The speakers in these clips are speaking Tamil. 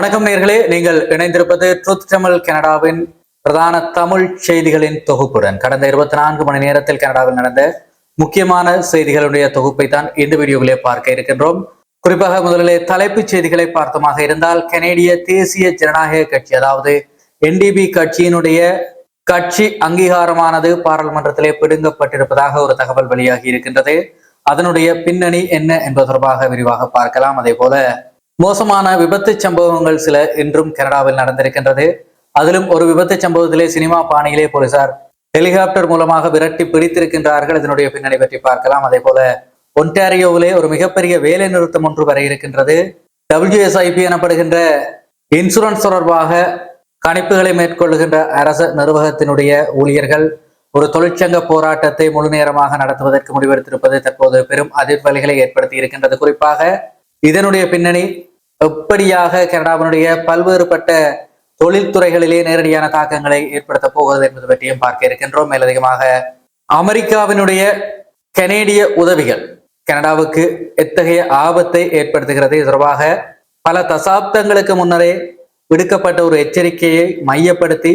வணக்கம் நேர்களே நீங்கள் இணைந்திருப்பது ட்ரூத் தமிழ் கனடாவின் பிரதான தமிழ் செய்திகளின் தொகுப்புடன். கடந்த இருபத்தி நான்கு மணி நேரத்தில் கனடாவில் நடந்த முக்கியமான செய்திகளுடைய தொகுப்பை தான் இந்த வீடியோவிலே பார்க்க இருக்கின்றோம். குறிப்பாக முதலிலே தலைப்புச் செய்திகளை பார்த்தமாக இருந்தால் கனேடிய தேசிய ஜனநாயக கட்சி அதாவது என்டிபி கட்சியினுடைய கட்சி அங்கீகாரமானது பாராளுமன்றத்திலே பிடுங்கப்பட்டிருப்பதாக ஒரு தகவல் வெளியாகி இருக்கின்றது. அதனுடைய பின்னணி என்ன என்பது தொடர்பாக விரிவாக பார்க்கலாம். அதே போல மோசமான விபத்து சம்பவங்கள் சில இன்றும் கனடாவில் நடந்திருக்கின்றது. அதிலும் ஒரு விபத்து சம்பவத்திலே சினிமா பாணியிலே போலீசார் ஹெலிகாப்டர் மூலமாக விரட்டி பிடித்திருக்கின்றார்கள். இதனுடைய பின்னணி பற்றி பார்க்கலாம். அதே போல ஒன்டாரியோவிலே ஒரு மிகப்பெரிய வேலை நிறுத்தம் ஒன்று வர இருக்கின்றது. டபிள்யூஎஸ்ஐபி எனப்படுகின்ற இன்சூரன்ஸ் தொடர்பாக கணிப்புகளை மேற்கொள்ளுகின்ற அரச நிர்வாகத்தினுடைய ஊழியர்கள் ஒரு தொழிற்சங்க போராட்டத்தை முழு நேரமாக நடத்துவதற்கு முடிவெடுத்திருப்பது தற்போது பெரும் அதிர்வலைகளை ஏற்படுத்தி இருக்கின்றது. குறிப்பாக இதனுடைய பின்னணி எப்படியாக கனடாவினுடைய பல்வேறுபட்ட தொழில்துறைகளிலே நேரடியான தாக்கங்களை ஏற்படுத்த போகிறது என்பது பற்றியும் பார்க்க இருக்கின்றோம். மேலதிகமாக அமெரிக்காவினுடைய கனேடிய உதவிகள் கனடாவுக்கு எத்தகைய ஆபத்தை ஏற்படுத்துகிறது? தொடர்பாக பல தசாப்தங்களுக்கு முன்னரே விடுக்கப்பட்ட ஒரு எச்சரிக்கையை மையப்படுத்தி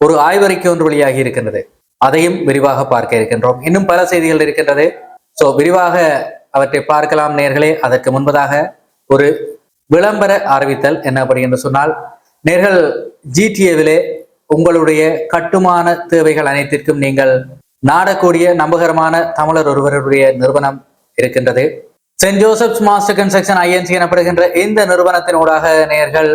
ஒரு ஆய்வறிக்கை ஒன்று வெளியாகி இருக்கின்றது. அதையும் விரிவாக பார்க்க இருக்கின்றோம். இன்னும் பல செய்திகள் இருக்கின்றது. சோ விரிவாக அவற்றை பார்க்கலாம் நேர்களே. அதற்கு முன்பதாக ஒரு விளம்பர அறிவித்தல் என்ன அப்படி என்று சொன்னால் நேர்கள் ஜிடிஏவிலே உங்களுடைய கட்டுமான தேவைகள் அனைத்திற்கும் நீங்கள் நாடக்கூடிய நம்பகரமான தமிழர் ஒருவருடைய நிறுவனம் இருக்கின்றது. Saint Joseph's Master Construction Inc எனப்படுகின்ற இந்த நிறுவனத்தின் ஊடாக நேர்கள்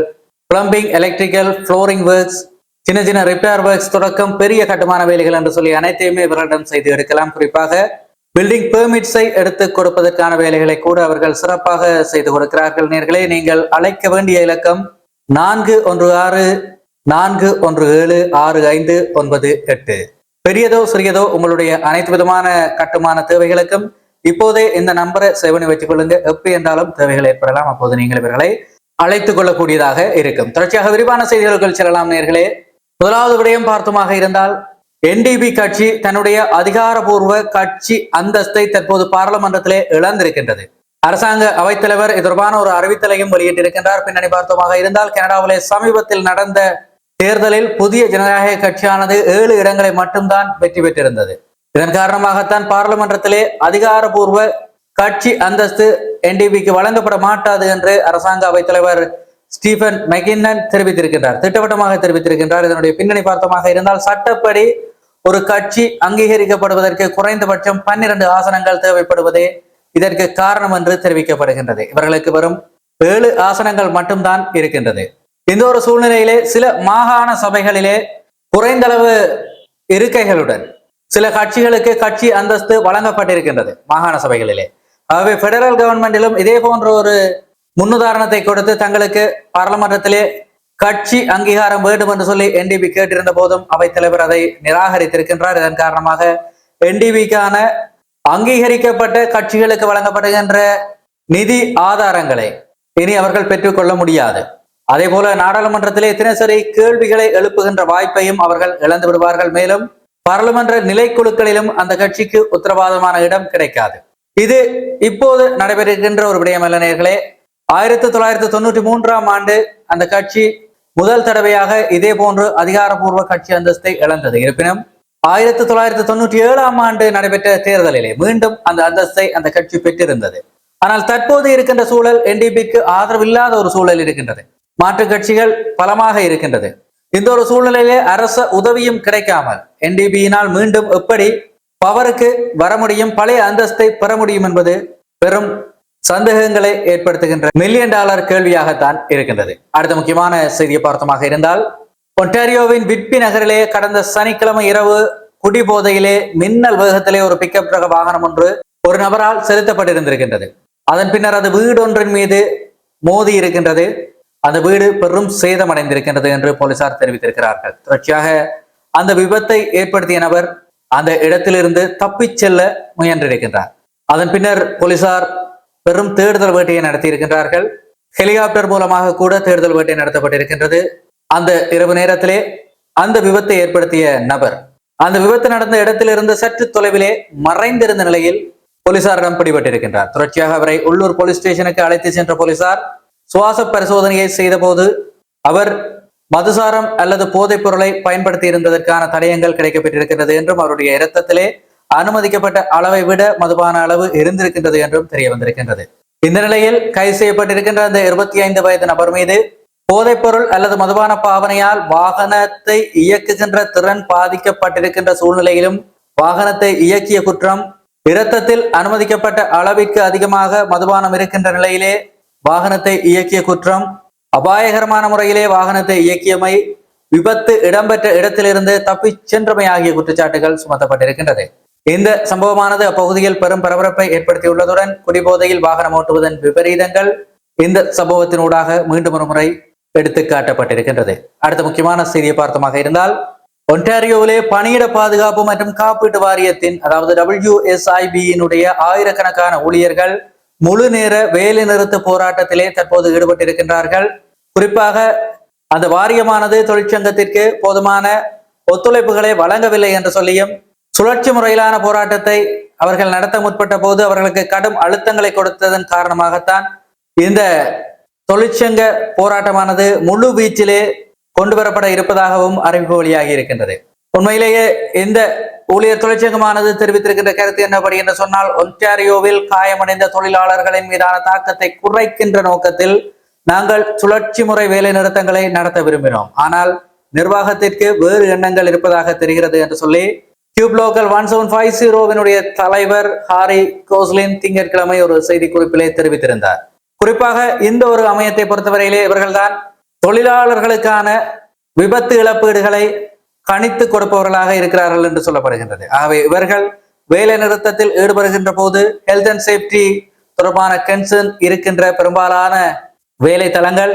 பிளம்பிங் எலக்ட்ரிக்கல் ஃப்ளோரிங் ஒர்க்ஸ் சின்ன சின்ன ரிப்பேர் ஒர்க்ஸ் தொடக்கம் பெரிய கட்டுமான வேலைகள் என்று சொல்லி அனைத்தையுமே இவர்களிடம் செய்து எடுக்கலாம். குறிப்பாக பில்டிங் பெர்மிட்ஸை எடுத்து கொடுப்பதற்கான வேலைகளை கூட அவர்கள் சிறப்பாக செய்து கொடுக்கிறார்கள். நேர்களே நீங்கள் அழைக்க வேண்டிய இலக்கம் நான்கு ஒன்று ஆறு நான்கு ஒன்று ஏழு ஆறு ஐந்து ஒன்பது எட்டு. பெரியதோ சிறியதோ உங்களுடைய அனைத்து விதமான கட்டுமான தேவைகளுக்கும் இப்போதே இந்த நம்பரை சேவனை வச்சுக் கொள்ளுங்க எப்போ என்றாலும் தேவைகள் ஏற்படலாம் அப்போது நீங்கள் இவர்களை அழைத்துக் கொள்ளக்கூடியதாக இருக்கும். தொடர்ச்சியாக விரிவான செய்திகளுக்குள் செல்லலாம் நேர்களே. முதலாவது விடயம் பார்த்துமாக இருந்தால் என்டிபி கட்சி தன்னுடைய அதிகாரபூர்வ கட்சி அந்தஸ்தை தற்போது பாராளுமன்றத்திலே இழந்திருக்கின்றது. அரசாங்க அவைத்தலைவர் இது தொடர்பான ஒரு அறிவித்தலையும் வெளியிட்டிருக்கின்றார். பின்னணி பார்த்தோமாக இருந்தால் கனடாவிலே சமீபத்தில் நடந்த தேர்தலில் புதிய ஜனநாயக கட்சியானது ஏழு இடங்களை மட்டும்தான் வெற்றி பெற்றிருந்தது. இதன் காரணமாகத்தான் பாராளுமன்றத்திலே அதிகாரபூர்வ கட்சி அந்தஸ்து என்டிபிக்கு வழங்கப்பட மாட்டாது என்று அரசாங்க அவைத்தலைவர் ஸ்டீபன் மெகின்னன் தெரிவித்திருக்கின்றார். திட்டவட்டமாக தெரிவித்திருக்கின்றார். இதனுடைய பின்னணி பார்த்தமாக இருந்தால் சட்டப்படி ஒரு கட்சி அங்கீகரிக்கப்படுவதற்கு குறைந்தபட்சம் பன்னிரண்டு ஆசனங்கள் தேவைப்படுவதே இதற்கு காரணம் என்று தெரிவிக்கப்படுகின்றது. இவர்களுக்கு வரும் ஏழு ஆசனங்கள் மட்டும்தான் இருக்கின்றது. இந்த ஒரு சூழ்நிலையிலே சில மாகாண சபைகளிலே குறைந்தளவு இருக்கைகளுடன் சில கட்சிகளுக்கு கட்சி அந்தஸ்து வழங்கப்பட்டிருக்கின்றது மாகாண சபைகளிலே. ஆகவே பெடரல் கவர்மெண்டிலும் இதே போன்ற ஒரு முன்னுதாரணத்தை கொடுத்து தங்களுக்கு பாராளுமன்றத்திலே கட்சி அங்கீகாரம் வேண்டும் என்று சொல்லி என்டிபி கேட்டிருந்த போதும் அவைத்தலைவர் அதை நிராகரித்திருக்கின்றார். இதன் காரணமாக என்டிபிக்கான அங்கீகரிக்கப்பட்ட கட்சிகளுக்கு வழங்கப்படுகின்ற நிதி ஆதாரங்களை இனி அவர்கள் பெற்றுக்கொள்ள முடியாது. அதே போல நாடாளுமன்றத்திலே தினசரி கேள்விகளை எழுப்புகின்ற வாய்ப்பையும் அவர்கள் இழந்து விடுவார்கள். மேலும் பாராளுமன்ற நிலைக்குழுக்களிலும் அந்த கட்சிக்கு உத்தரவாதமான இடம் கிடைக்காது. இது இப்போது நடைபெறுகின்ற ஒரு விடயம் அல்ல நேர்களே. ஆயிரத்தி தொள்ளாயிரத்தி தொண்ணூற்றி மூன்றாம் ஆண்டு அந்த கட்சி முதல் தடவையாக இதே போன்று அதிகாரப்பூர்வ கட்சி அந்தஸ்தை இழந்தது. இருப்பினும் ஆயிரத்தி தொள்ளாயிரத்தி தொண்ணூற்றி ஏழாம் ஆண்டு நடைபெற்ற தேர்தலிலே மீண்டும் அந்த அந்தஸ்தை அந்த கட்சி பெற்றிருந்தது. ஆனால் தற்போது இருக்கின்ற சூழல் என்டிபிக்கு ஆதரவில்லாத ஒரு சூழல் இருக்கின்றது. மாற்று கட்சிகள் பலமாக இருக்கின்றது. இந்த ஒரு சூழ்நிலையிலே அரச உதவியும் கிடைக்காமல் என்டிபியினால் மீண்டும் எப்படி பவருக்கு வர முடியும் பழைய அந்தஸ்தை பெற முடியும் என்பது பெரும் சந்தேகங்களை ஏற்படுத்துகின்ற மில்லியன் டாலர் கேள்வியாகத்தான் இருக்கின்றது. அடுத்த முக்கியமான செய்தியை பார்த்தமாக இருந்தால் ஒன்டாரியோவின் விட்பி நகரிலே கடந்த சனிக்கிழமை இரவு குடிபோதையிலே மின்னல் வேகத்திலே ஒரு பிக்கப் ரக வாகனம் ஒன்று ஒரு நபரால் செலுத்தப்பட்டிருந்திருக்கின்றது. அதன் பின்னர் அது வீடொன்றின் மீது மோதி இருக்கின்றது. அந்த வீடு பெரும் சேதமடைந்திருக்கின்றது என்று போலீசார் தெரிவித்திருக்கிறார்கள். தொடர்ச்சியாக அந்த விபத்தை ஏற்படுத்திய நபர் அந்த இடத்திலிருந்து தப்பிச் செல்ல முயன்றிருக்கின்றார். அதன் பின்னர் போலீசார் பெரும் தேடுதல் வேட்டையை நடத்தியிருக்கின்றார்கள். ஹெலிகாப்டர் மூலமாக கூட தேடுதல் வேட்டை நடத்தப்பட்டிருக்கின்றது. அந்த இரவு நேரத்திலே அந்த விபத்தை ஏற்படுத்திய நபர். அந்த விபத்து நடந்த இடத்திலிருந்து சற்று தொலைவிலே மறைந்திருந்த நிலையில் போலீசாரிடம் பிடிபட்டிருக்கின்றார். தொடர்ச்சியாக அவரை உள்ளூர் போலீஸ் ஸ்டேஷனுக்கு அழைத்து சென்ற போலீசார் சுவாச பரிசோதனையை செய்த போது அவர் மதுசாரம் அல்லது போதைப் பொருளை பயன்படுத்தி இருந்ததற்கான தடயங்கள் கிடைக்கப்பட்டிருக்கிறது என்றும் அவருடைய இரத்தத்திலே அனுமதிக்கப்பட்ட அளவை விட மதுபான அளவு இருந்திருக்கின்றது என்றும் தெரிய வந்திருக்கின்றது. இந்த நிலையில் கைது செய்யப்பட்டிருக்கின்ற அந்த இருபத்தி ஐந்து வயது நபர் மீது போதைப்பொருள் அல்லது மதுபான பாவனையால் வாகனத்தை இயக்குகின்ற திறன் பாதிக்கப்பட்டிருக்கின்ற சூழ்நிலையிலும் வாகனத்தை இயக்கிய குற்றம் இரத்தத்தில் அனுமதிக்கப்பட்ட அளவிற்கு அதிகமாக மதுபானம் இருக்கின்ற நிலையிலே வாகனத்தை இயக்கிய குற்றம் அபாயகரமான முறையிலே வாகனத்தை இயக்கியமை விபத்து இடம்பெற்ற இடத்திலிருந்து தப்பிச் சென்றமை ஆகிய குற்றச்சாட்டுகள் சுமத்தப்பட்டிருக்கின்றது. இந்த சம்பவமானது அப்பகுதியில் பெரும் பரபரப்பை ஏற்படுத்தியுள்ளதுடன் குடிபோதையில் வாகனம் ஓட்டுவதன் விபரீதங்கள் இந்த சம்பவத்தினூடாக மீண்டும் ஒரு முறை எடுத்து காட்டப்பட்டிருக்கின்றது. அடுத்த முக்கியமான செய்தியை பார்த்தமாக இருந்தால் ஒன்டாரியோவிலே பணியிட பாதுகாப்பு மற்றும் காப்பீட்டு வாரியத்தின் அதாவது டபிள்யூஎஸ்ஐபியினுடைய ஆயிரக்கணக்கான ஊழியர்கள் முழு நேர வேலை நிறுத்த போராட்டத்திலே தற்போது ஈடுபட்டிருக்கின்றார்கள். குறிப்பாக அந்த வாரியமானது தொழிற்சங்கத்திற்கு போதுமான ஒத்துழைப்புகளை வழங்கவில்லை என்று சொல்லியும் சுழற்சி முறையிலான போராட்டத்தை அவர்கள் நடத்த முற்பட்ட போது அவர்களுக்கு கடும் அழுத்தங்களை கொடுத்ததன் காரணமாகத்தான் இந்த தொழிற்சங்க போராட்டமானது முழு வீச்சிலே கொண்டு வரப்பட இருப்பதாகவும் அறிவிப்பு வழியாகி இருக்கின்றது. உண்மையிலேயே இந்த ஊழியர் தொழிற்சங்கமானது தெரிவித்திருக்கின்ற கருத்து என்னபடி என்று சொன்னால் ஒன்டாரியோவில் காயமடைந்த தொழிலாளர்களின் மீதான தாக்கத்தை குறைக்கின்ற நோக்கத்தில் நாங்கள் சுழற்சி முறை வேலை நிறுத்தங்களை நடத்த விரும்பினோம். ஆனால் நிர்வாகத்திற்கு வேறு எண்ணங்கள் இருப்பதாக தெரிகிறது என்று சொல்லி tube local one seven five ஜீரோவினுடைய தலைவர் ஹாரி கோஸ்லின் திங்கட்கிழமை ஒரு செய்தி குறிப்பிலே தெரிவித்திருந்தார் குறிப்பாக இந்த ஒரு அமையத்தை பொறுத்தவரையிலே இவர்கள்தான் தொழிலாளர்களுக்கான விபத்து இழப்பீடுகளை கணித்து கொடுப்பவர்களாக இருக்கிறார்கள் என்று சொல்லப்படுகின்றது ஆகவே இவர்கள் வேலை நிறுத்தத்தில் ஈடுபடுகின்ற போது ஹெல்த் அண்ட் சேஃப்டி தொடர்பான கன்சர்ன் இருக்கின்ற பெரும்பாலான வேலை தளங்கள்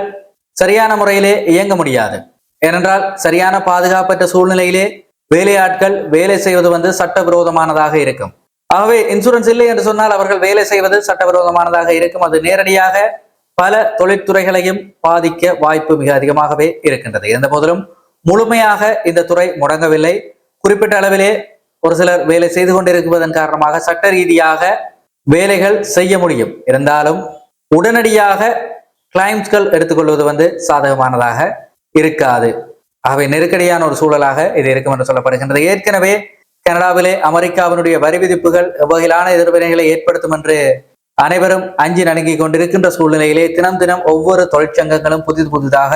சரியான முறையிலே இயங்க முடியாது ஏனென்றால் சரியான பாதுகாப்பற்ற சூழ்நிலையிலே வேலையாட்கள் வேலை செய்வது வந்து சட்டவிரோதமானதாக இருக்கும். ஆகவே இன்சூரன்ஸ் இல்லை என்று சொன்னால் அவர்கள் வேலை செய்வது சட்டவிரோதமானதாக இருக்கும். அது நேரடியாக பல தொழிற்துறைகளையும் பாதிக்க வாய்ப்பு மிக அதிகமாகவே இருக்கின்றது. இருந்த போதிலும் முழுமையாக இந்த துறை முடங்கவில்லை. குறிப்பிட்ட அளவிலே ஒரு சிலர் வேலை செய்து கொண்டிருப்பதன் காரணமாக சட்ட ரீதியாக வேலைகள் செய்ய முடியும். இருந்தாலும் உடனடியாக கிளைம்ஸ்கள் எடுத்துக்கொள்வது வந்து சாதகமானதாக இருக்காது. ஆகவே நெருக்கடியான ஒரு சூழலாக இது இருக்கும் என்று சொல்லப்படுகின்றது. ஏற்கனவே கனடாவிலே அமெரிக்காவினுடைய வரி விதிப்புகள் எவ்வகையிலான எதிர்வினைகளை ஏற்படுத்தும் என்று அனைவரும் அஞ்சி நடுங்கிக் கொண்டிருக்கின்ற சூழ்நிலையிலே தினம் தினம் ஒவ்வொரு தொழிற்சங்கங்களும் புதிது புதிதாக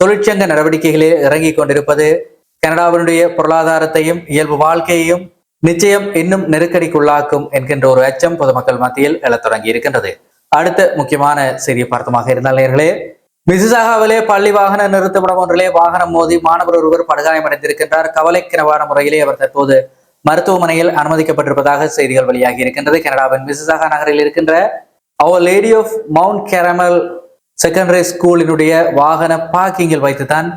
தொழிற்சங்க நடவடிக்கைகளில் இறங்கிக் கொண்டிருப்பது கனடாவினுடைய பொருளாதாரத்தையும் இயல்பு வாழ்க்கையையும் நிச்சயம் இன்னும் நெருக்கடிக்குள்ளாக்கும் என்கின்ற ஒரு அச்சம் பொதுமக்கள் மத்தியில் எழத் தொடங்கி இருக்கின்றது. அடுத்த முக்கியமான செய்தியை பார்த்தமாக இருந்தால் நேர்களே மிசிசாகாவிலே பள்ளி வாகன நிறுத்தப்படம் ஒன்றிலே வாகனம் மோதி மாணவர் ஒருவர் படுகாயமடைந்திருக்கின்றார். கவலைக்கிணவான முறையிலே அவர் தற்போது மருத்துவமனையில் அனுமதிக்கப்பட்டிருப்பதாக செய்திகள் வெளியாகி இருக்கின்றது. கனடாவின் மிசிசாகா நகரில் இருக்கின்ற அவர் Lady of Mount Carmel Secondary ஸ்கூலினுடைய வாகன பார்க்கிங்கில் வைத்துதான்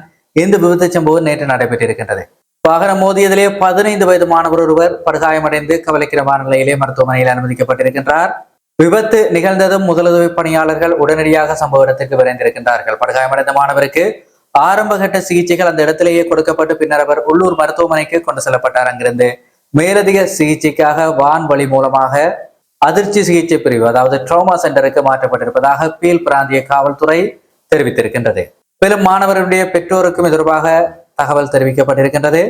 இந்த விபத்து சம்பவம் நேற்று நடைபெற்றிருக்கின்றது. வாகனம் மோதியதிலே பதினைந்து வயது மாணவர் ஒருவர் படுகாயமடைந்து கவலைக்கிடமான நிலையிலே மருத்துவமனையில் அனுமதிக்கப்பட்டிருக்கின்றார். விபத்து நிகழ்ந்ததும் முதலுதவி பணியாளர்கள் உடனடியாக சம்பவ இடத்துக்கு விரைந்திருக்கின்றார்கள். படுகாயமடைந்த மாணவருக்கு ஆரம்பகட்ட சிகிச்சைகள் அந்த இடத்திலேயே கொடுக்கப்பட்டு பின்னர் அவர் உள்ளூர் மருத்துவமனைக்கு கொண்டு செல்லப்பட்டார். அங்கிருந்து மேலதிக சிகிச்சைக்காக வான்வழி மூலமாக அதிர்ச்சி சிகிச்சை பிரிவு அதாவது ட்ரோமா சென்டருக்கு மாற்றப்பட்டிருப்பதாக பீல் பிராந்திய காவல்துறை தெரிவித்திருக்கின்றது. மேலும் மாணவருடைய பெற்றோருக்கும் இது தொடர்பாக தகவல் தெரிவிக்கப்பட்டிருக்கின்றது.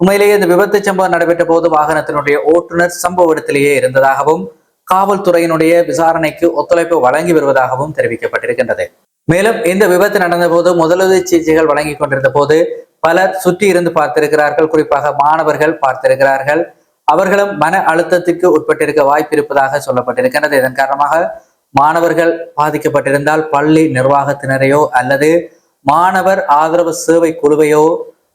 உண்மையிலேயே இந்த விபத்து சம்பவம் நடைபெற்ற போது வாகனத்தினுடைய ஓட்டுநர் சம்பவ இடத்திலேயே இருந்ததாகவும் காவல்துறையினுடைய விசாரணைக்கு ஒத்துழைப்பு வழங்கி வருவதாகவும் தெரிவிக்கப்பட்டிருக்கின்றது. மேலும் இந்த விபத்து நடந்த போது முதலுதவி சிகிச்சைகள் வழங்கி கொண்டிருந்த போது பலர் சுற்றி இருந்து பார்த்திருக்கிறார்கள். குறிப்பாக மாணவர்கள் பார்த்திருக்கிறார்கள். அவர்களும் மன அழுத்தத்திற்கு உட்பட்டிருக்க வாய்ப்பு இருப்பதாக சொல்லப்பட்டிருக்கின்றது. இதன் காரணமாக மாணவர்கள் பாதிக்கப்பட்டிருந்தால் பள்ளி நிர்வாகத்தினரையோ அல்லது மாணவர் ஆதரவு சேவை குழுவையோ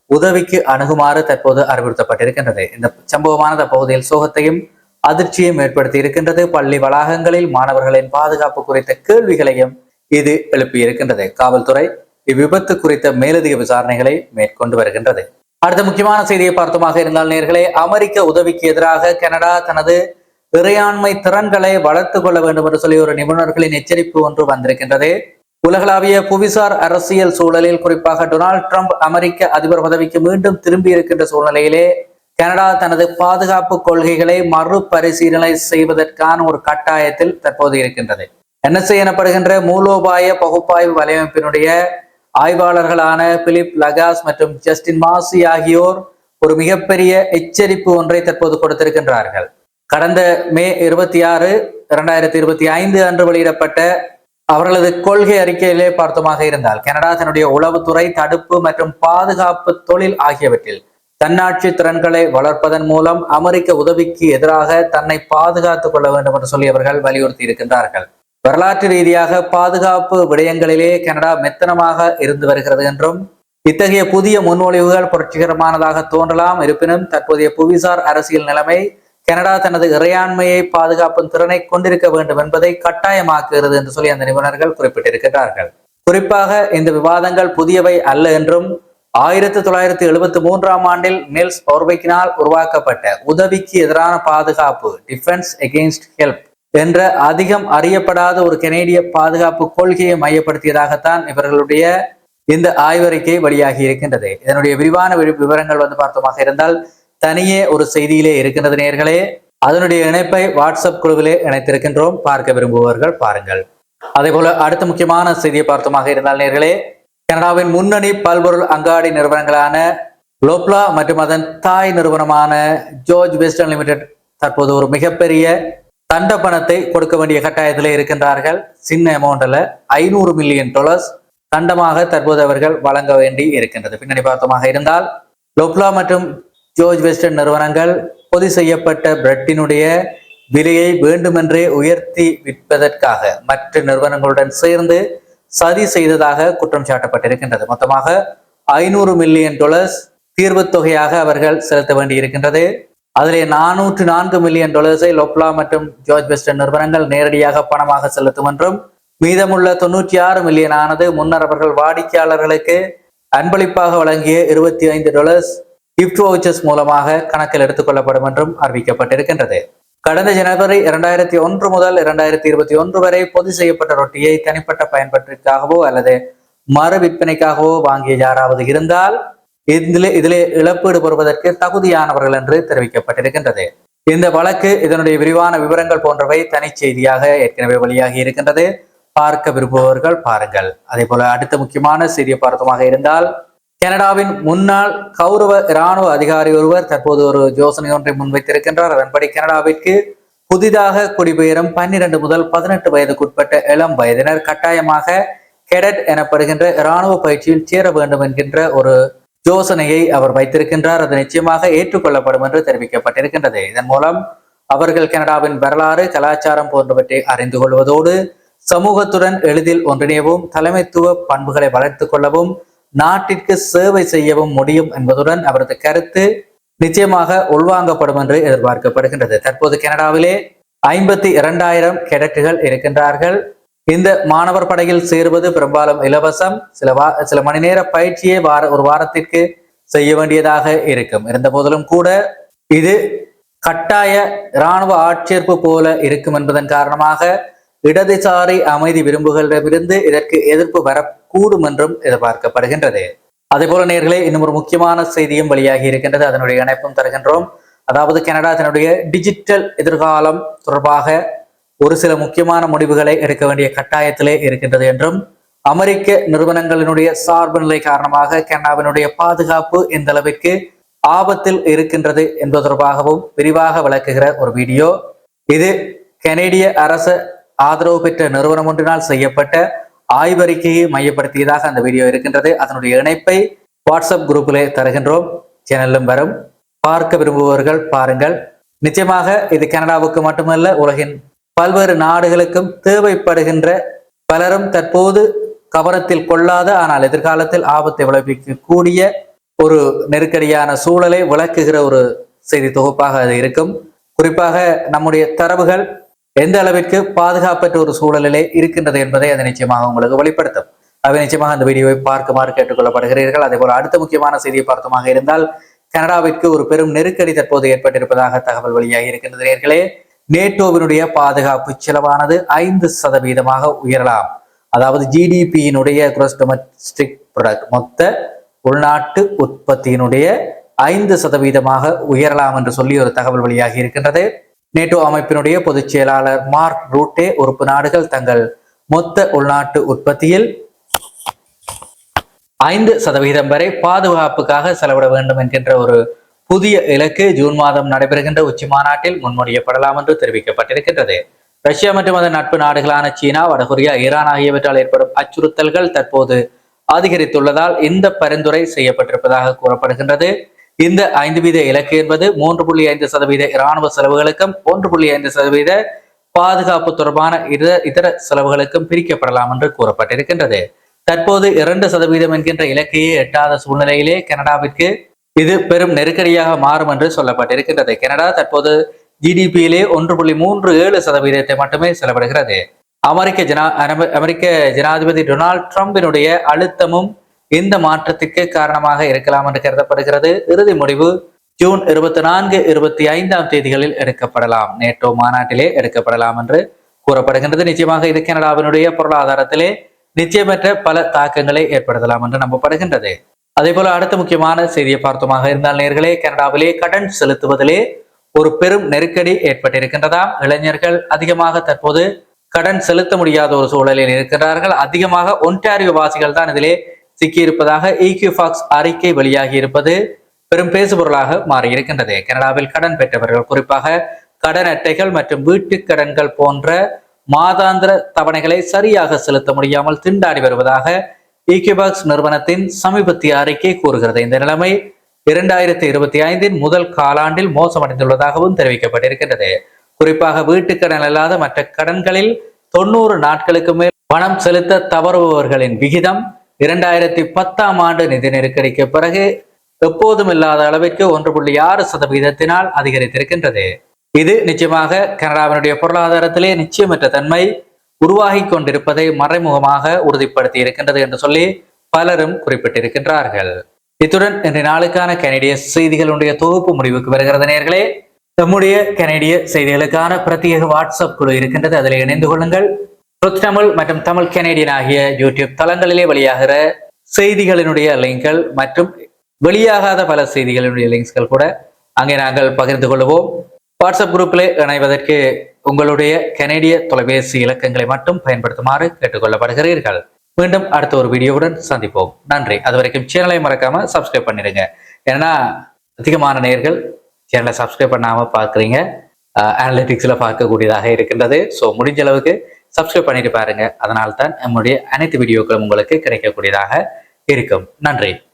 உதவிக்கு அணுகுமாறு தற்போது அறிவுறுத்தப்பட்டிருக்கின்றது. இந்த சம்பவமான பகுதியில் சோகத்தையும் அதிர்ச்சியும் ஏற்படுத்தி இருக்கின்றது. பள்ளி வளாகங்களில் மாணவர்களின் பாதுகாப்பு குறித்த கேள்விகளையும் இது எழுப்பியிருக்கின்றது. காவல்துறை இவ்விபத்து குறித்த மேலதிக விசாரணைகளை மேற்கொண்டு வருகின்றது. அடுத்த முக்கியமான செய்தியை பார்த்தமாக இருந்தால் நேர்களே அமெரிக்க உதவிக்கு எதிராக கனடா தனது இறையாண்மை திறன்களை வளர்த்து கொள்ள வேண்டும் என்று சொல்லி ஒரு நிபுணர்களின் எச்சரிப்பு ஒன்று வந்திருக்கின்றது. உலகளாவிய புவிசார் அரசியல் சூழலில் குறிப்பாக டொனால்ட் ட்ரம்ப் அமெரிக்க அதிபர் பதவிக்கு மீண்டும் திரும்பி இருக்கின்ற சூழ்நிலையிலே கனடா தனது பாதுகாப்பு கொள்கைகளை மறுபரிசீலனை செய்வதற்கான ஒரு கட்டாயத்தில் தற்போது இருக்கின்றது. என்எஸ்ஐ எனப்படுகின்ற மூலோபாய பகுப்பாய்வு வலையமைப்பினுடைய ஆய்வாளர்களான பிலிப் லகாஸ் மற்றும் ஜஸ்டின் மாசி ஆகியோர் ஒரு மிகப்பெரிய எச்சரிப்பு ஒன்றை தற்போது கொடுத்திருக்கின்றார்கள். கடந்த மே இருபத்தி ஆறு இரண்டாயிரத்தி இருபத்தி ஐந்து அன்று வெளியிடப்பட்ட அவர்களது கொள்கை அறிக்கையிலே பார்த்தமாக இருந்தால் கனடா தன்னுடைய உளவுத்துறை தடுப்பு மற்றும் பாதுகாப்பு தொழில் ஆகியவற்றில் தன்னாட்சி திறன்களை வளர்ப்பதன் மூலம் அமெரிக்க உதவிக்கு எதிராக தன்னை பாதுகாத்துக் கொள்ள வேண்டும் என்று சொல்லி அவர்கள் வலியுறுத்தி இருக்கின்றார்கள் வரலாற்று ரீதியாக பாதுகாப்பு விடயங்களிலே கனடா மெத்தனமாக இருந்து வருகிறது என்றும் இத்தகைய புதிய முன்மொழிவுகள் புரட்சிகரமானதாக தோன்றலாம் இருப்பினும் தற்போதைய புவிசார் அரசியல் நிலைமை கனடா தனது இறையாண்மையை பாதுகாப்பும் திறனை கொண்டிருக்க வேண்டும் என்பதை கட்டாயமாக்குகிறது என்று சொல்லி அந்த நிபுணர்கள் குறிப்பிட்டிருக்கிறார்கள் குறிப்பாக இந்த விவாதங்கள் புதியவை அல்ல என்றும் ஆயிரத்தி தொள்ளாயிரத்தி எழுபத்தி மூன்றாம் ஆண்டில் நெல்ஸ் பவர்வைக்கினால் உருவாக்கப்பட்ட உதவிக்கு எதிரான பாதுகாப்பு டிஃபென்ஸ் எகெயின்ஸ்ட் ஹெல்ப் என்ற அதிகம் அறியப்படாத ஒரு கெனேடிய பாதுகாப்பு கொள்கையை மையப்படுத்தியதாகத்தான் இவர்களுடைய இந்த ஆய்வறிக்கை வெளியாகி இருக்கின்றது. இதனுடைய விரிவான விவரங்கள் வந்து பார்த்தோமாக இருந்தால் தனியே ஒரு செய்தியிலே இருக்கின்றது நேர்களே. அதனுடைய இணைப்பை வாட்ஸ்அப் குழுவிலே இணைத்திருக்கின்றோம். பார்க்க விரும்புபவர்கள் பாருங்கள். அதே போல அடுத்த முக்கியமான செய்தியை பார்த்தோமாக இருந்தால் நேர்களே கனடாவின் முன்னணி பல்பொருள் அங்காடி நிறுவனங்களான லோப்லா மற்றும் அதன் தாய் நிறுவனமான ஜோர்ஜ் வெஸ்டர்ன் லிமிடெட் தற்போது ஒரு மிகப்பெரிய தண்ட பணத்தை கொடுக்க வேண்டிய கட்டாயத்தில் இருக்கின்றார்கள். சின்ன அமௌண்ட்ல ஐநூறு மில்லியன் டாலர்ஸ் தண்டமாக தற்போது அவர்கள் வழங்க வேண்டி இருக்கின்றது. பின்னணி பார்த்தமாக இருந்தால் லோப்லா மற்றும் ஜோர்ஜ் வெஸ்டர்ன் நிறுவனங்கள் பொதி செய்யப்பட்ட பிரெட்டினுடைய விலையை வேண்டுமென்றே உயர்த்தி விற்பதற்காக மற்ற நிறுவனங்களுடன் சேர்ந்து சதி செய்ததாக குற்றம் சாட்டப்பட்டிருக்கின்றது. மொத்தமாக ஐநூறு மில்லியன் டாலர்ஸ் தீர்வு தொகையாக அவர்கள் செலுத்த வேண்டியிருக்கின்றது. அதிலே நானூற்று நான்கு மில்லியன் டாலர்ஸை லொப்லா மற்றும் ஜார்ஜ் வெஸ்டர்ன் நிறுவனங்கள் நேரடியாக பணமாக செலுத்தும் என்றும் மீதமுள்ள தொண்ணூற்றி ஆறு மில்லியன் ஆனது முன்னர் அவர்கள் வாடிக்கையாளர்களுக்கு அன்பளிப்பாக வழங்கிய இருபத்தி ஐந்து டாலர்ஸ் கிஃப்ட் வவுச்சர்ஸ் மூலமாக கணக்கில் எடுத்துக்கொள்ளப்படும் என்றும் அறிவிக்கப்பட்டிருக்கின்றது. கடந்த ஜனவரி இரண்டாயிரத்தி ஒன்று முதல் இரண்டாயிரத்தி இருபத்தி ஒன்று வரை பொது செய்யப்பட்ட ரொட்டியை தனிப்பட்ட பயன்பாட்டிற்காகவோ அல்லது மறு விற்பனைக்காகவோ வாங்கிய யாராவது இருந்தால் இதிலே இதிலே இழப்பீடு பெறுவதற்கு தகுதியானவர்கள் என்று தெரிவிக்கப்பட்டிருக்கின்றது. இந்த வழக்கு இதனுடைய விரிவான விவரங்கள் போன்றவை தனி செய்தியாக ஏற்கனவே வெளியாகி இருக்கின்றது. பார்க்க விரும்புபவர்கள் பாருங்கள். அதே போல அடுத்த முக்கியமான செய்தியை பார்த்தமாக இருந்தால் கனடாவின் முன்னாள் கௌரவ இராணுவ அதிகாரி ஒருவர் தற்போது ஒரு யோசனை ஒன்றை முன்வைத்திருக்கின்றார். அதன்படி கனடாவிற்கு புதிதாக குடிபெயரும் பன்னிரண்டு முதல் பதினெட்டு வயதுக்குட்பட்ட இளம் வயதினர் கட்டாயமாக கெடட் எனப்படுகின்ற இராணுவ பயிற்சியில் சேர வேண்டும் என்கின்ற ஒரு யோசனையை அவர் வைத்திருக்கின்றார். அது நிச்சயமாக ஏற்றுக்கொள்ளப்படும் என்று தெரிவிக்கப்பட்டிருக்கின்றது. இதன் மூலம் அவர்கள் கனடாவின் வரலாறு கலாச்சாரம் போன்றவற்றை அறிந்து கொள்வதோடு சமூகத்துடன் எளிதில் ஒன்றிணையவும் தலைமைத்துவ பண்புகளை வளர்த்து கொள்ளவும் நாட்டிற்கு சேவை செய்யவும் முடியும் என்பதுடன் அவரது கருத்து நிச்சயமாக உள்வாங்கப்படும் என்று எதிர்பார்க்கப்படுகின்றது. தற்போது கனடாவிலே ஐம்பத்தி இரண்டாயிரம் கேடட்டுகள் இருக்கின்றார்கள். இந்த மாணவர் படையில் சேருவது பெரும்பாலும் இலவசம். சில வா சில மணி நேர பயிற்சியை வார ஒரு வாரத்திற்கு செய்ய வேண்டியதாக இருக்கும். இருந்த போதிலும் கூட இது கட்டாய இராணுவ ஆட்சேர்ப்பு போல இருக்கும் என்பதன் காரணமாக இடதுசாரி அமைதி விரும்புகளிடமிருந்து இதற்கு எதிர்ப்பு வர கூடும் என்றும் எதிர்பார்க்கப்படுகின்றது. அதே போல நேர்களே இன்னும் ஒரு முக்கியமான செய்தியும் வெளியாகி இருக்கின்றது. அதனுடைய இணைப்பும் தருகின்றோம். அதாவது கனடா தன்னுடைய டிஜிட்டல் எதிர்காலம் தொடர்பாக ஒரு சில முக்கியமான முடிவுகளை எடுக்க வேண்டிய கட்டாயத்திலே இருக்கின்றது என்றும் அமெரிக்க நிறுவனங்களினுடைய சார்பு நிலை காரணமாக கனடாவினுடைய பாதுகாப்பு எந்த அளவிற்கு ஆபத்தில் இருக்கின்றது என்பது தொடர்பாகவும் விரிவாக விளக்குகிற ஒரு வீடியோ. இது கனேடிய அரசு ஆதரவு பெற்ற நிறுவனம் ஒன்றினால் செய்யப்பட்ட ஆய்வறிக்கையை மையப்படுத்தியதாக அந்த வீடியோ இருக்கின்றது. அதனுடைய இணைப்பை வாட்ஸ்அப் குரூப்பிலே தருகின்றோம். சேனலும் வரும். பார்க்க விரும்புபவர்கள் பாருங்கள். நிச்சயமாக இது கனடாவுக்கு மட்டுமல்ல உலகின் பல்வேறு நாடுகளுக்கும் தேவைப்படுகின்ற பலரும் தற்போது கவனத்தில் கொள்ளாத ஆனால் எதிர்காலத்தில் ஆபத்தை விளைவிக்கக்கூடிய ஒரு நெருக்கடியான சூழலை விளக்குகிற ஒரு செய்தி தொகுப்பாக அது இருக்கும். குறிப்பாக நம்முடைய தரவுகள் எந்த அளவிற்கு பாதுகாப்பற்ற ஒரு சூழலிலே இருக்கின்றது என்பதை அது நிச்சயமாக உங்களுக்கு வெளிப்படுத்தும். அவை நிச்சயமாக அந்த வீடியோவை பார்க்குமாறு கேட்டுக்கொள்ளப்படுகிறீர்கள். அதே போல அடுத்த முக்கியமான செய்தியை பார்த்தமாக இருந்தால் கனடாவிற்கு ஒரு பெரும் நெருக்கடி தற்போது ஏற்பட்டிருப்பதாக தகவல் வெளியாகி இருக்கின்றது நேர்களே. நேட்டோவினுடைய பாதுகாப்பு செலவானது ஐந்து சதவீதமாக உயரலாம். அதாவது ஜிடிபியினுடைய gross டொமஸ்டிக் product மொத்த உள்நாட்டு உற்பத்தியினுடைய ஐந்து சதவீதமாக உயரலாம் என்று சொல்லி ஒரு தகவல் வெளியாகி இருக்கின்றது. நேட்டோ அமைப்பினுடைய பொதுச் செயலாளர் மார்க் ரூட்டே உறுப்பு நாடுகள் தங்கள் மொத்த உள்நாட்டு உற்பத்தியில் ஐந்து சதவீதம் வரை பாதுகாப்புக்காக செலவிட வேண்டும் என்கின்ற ஒரு புதிய இலக்கு ஜூன் மாதம் நடைபெறுகின்ற உச்சி மாநாட்டில் முன்மொழியப்படலாம் என்று தெரிவிக்கப்பட்டிருக்கின்றது. ரஷ்யா மற்றும் அதன் நட்பு நாடுகளான சீனா வடகொரியா ஈரான் ஆகியவற்றால் ஏற்படும் அச்சுறுத்தல்கள் தற்போது அதிகரித்துள்ளதால் இந்த பரிந்துரை செய்யப்பட்டிருப்பதாக கூறப்படுகின்றது. இந்த ஐந்து வீத இலக்கு என்பது மூன்று புள்ளி ஐந்து சதவீத இராணுவ செலவுகளுக்கும் ஒன்று புள்ளி ஐந்து சதவீத பாதுகாப்பு தொடர்பான இதர இதர செலவுகளுக்கும் பிரிக்கப்படலாம் என்று கூறப்பட்டிருக்கின்றது. தற்போது இரண்டு சதவீதம் என்கின்ற இலக்கையே எட்டாத சூழ்நிலையிலே கனடாவிற்கு இது பெரும் நெருக்கடியாக மாறும் என்று சொல்லப்பட்டிருக்கின்றது. கனடா தற்போது ஜிடிபியிலே ஒன்று புள்ளி மூன்று ஏழு சதவீதத்தை மட்டுமே செலவிடுகிறது. அமெரிக்க ஜனா அமெரிக்க ஜனாதிபதி டொனால்ட் ட்ரம்பினுடைய அழுத்தமும் இந்த மாற்றத்திற்கு காரணமாக இருக்கலாம் என்று கருதப்படுகிறது. இறுதி முடிவு ஜூன் இருபத்தி நான்கு இருபத்தி ஐந்தாம் தேதிகளில் எடுக்கப்படலாம். நேட்டோ மாநாட்டிலே எடுக்கப்படலாம் என்று கூறப்படுகின்றது. நிச்சயமாக இது கனடாவினுடைய பொருளாதாரத்திலே நிச்சயமற்ற பல தாக்கங்களை ஏற்படுத்தலாம் என்று நம்பப்படுகின்றது. அதே போல அடுத்த முக்கியமான செய்தியை பார்த்தோமாக இருந்தால் நேர்களே கனடாவிலே கடன் செலுத்துவதிலே ஒரு பெரும் நெருக்கடி ஏற்பட்டிருக்கின்றதாம் இளைஞர்கள் அதிகமாக தற்போது கடன் செலுத்த முடியாத ஒரு சூழலில் இருக்கிறார்கள். அதிகமாக ஒன்றாரியவாசிகள் தான் இதிலே சிக்கியிருப்பதாக ஈக்யூஃபாக்ஸ் அறிக்கை வெளியாகி இருப்பது பெரும் பேசுபொருளாக மாறியிருக்கின்றது. கனடாவில் கடன் பெற்றவர்கள் குறிப்பாக கடன் அட்டைகள் மற்றும் வீட்டுக் கடன்கள் போன்ற மாதாந்திர தவணைகளை சரியாக செலுத்த முடியாமல் திண்டாடி வருவதாக ஈக்யூபாக்ஸ் நிறுவனத்தின் சமீபத்திய அறிக்கை கூறுகிறது. இந்த நிலைமை இரண்டாயிரத்தி இருபத்தி ஐந்தின் முதல் காலாண்டில் மோசமடைந்துள்ளதாகவும் தெரிவிக்கப்பட்டிருக்கின்றது. குறிப்பாக வீட்டுக்கடன் அல்லாத மற்ற கடன்களில் தொண்ணூறு நாட்களுக்கு மேல் பணம் செலுத்த தவறுபவர்களின் விகிதம் இரண்டாயிரத்தி பத்தாம் ஆண்டு நிதி நெருக்கடிக்கு பிறகு எப்போதும் இல்லாத அளவிற்கு ஒன்று புள்ளி ஆறு சதவீதத்தினால் அதிகரித்திருக்கின்றது. இது நிச்சயமாக கனடாவினுடைய பொருளாதாரத்திலே நிச்சயமற்ற தன்மை உருவாகி கொண்டிருப்பதை மறைமுகமாக உறுதிப்படுத்தி இருக்கின்றது என்று சொல்லி பலரும் குறிப்பிட்டிருக்கின்றார்கள். இத்துடன் இன்றைய நாளுக்கான கனடிய செய்திகளுடைய தொகுப்பு முடிவுக்கு வருகிறது நேர்களே. நம்முடைய கனடிய செய்திகளுக்கான பிரத்யேக வாட்ஸ்அப் குழு இருக்கின்றது. அதில் இணைந்து கொள்ளுங்கள். தமிழ் மற்றும் தமிழ் கனேடியன் ஆகிய யூடியூப் தளங்களிலே வெளியாகிற செய்திகளினுடைய லிங்க்கள் மற்றும் வெளியாகாத பல செய்திகளினுடைய லிங்க்ஸ்கள் கூட அங்கே நாங்கள் பகிர்ந்து கொள்வோம். வாட்ஸ்அப் குரூப்பில் இணைவதற்கு உங்களுடைய கனேடிய தொலைபேசி இலக்கங்களை மட்டும் பயன்படுத்துமாறு கேட்டுக்கொள்ளப்படுகிறீர்கள். மீண்டும் அடுத்த ஒரு வீடியோவுடன் சந்திப்போம். நன்றி. அது வரைக்கும் சேனலை மறக்காம சப்ஸ்கிரைப் பண்ணிடுங்க. ஏன்னா அதிகமான நேயர்கள் சேனலை சப்ஸ்கிரைப் பண்ணாமல் பார்க்குறீங்க. அனலிட்டிக்ஸில் பார்க்கக்கூடியதாக இருக்கின்றது. ஸோ முடிஞ்ச அளவுக்கு சப்ஸ்கிரைப் பண்ணிட்டு பாருங்க. அதனால்தான் நம்முடைய அனைத்து வீடியோக்களும் உங்களுக்கு கிடைக்கக்கூடியதாக இருக்கும். நன்றி.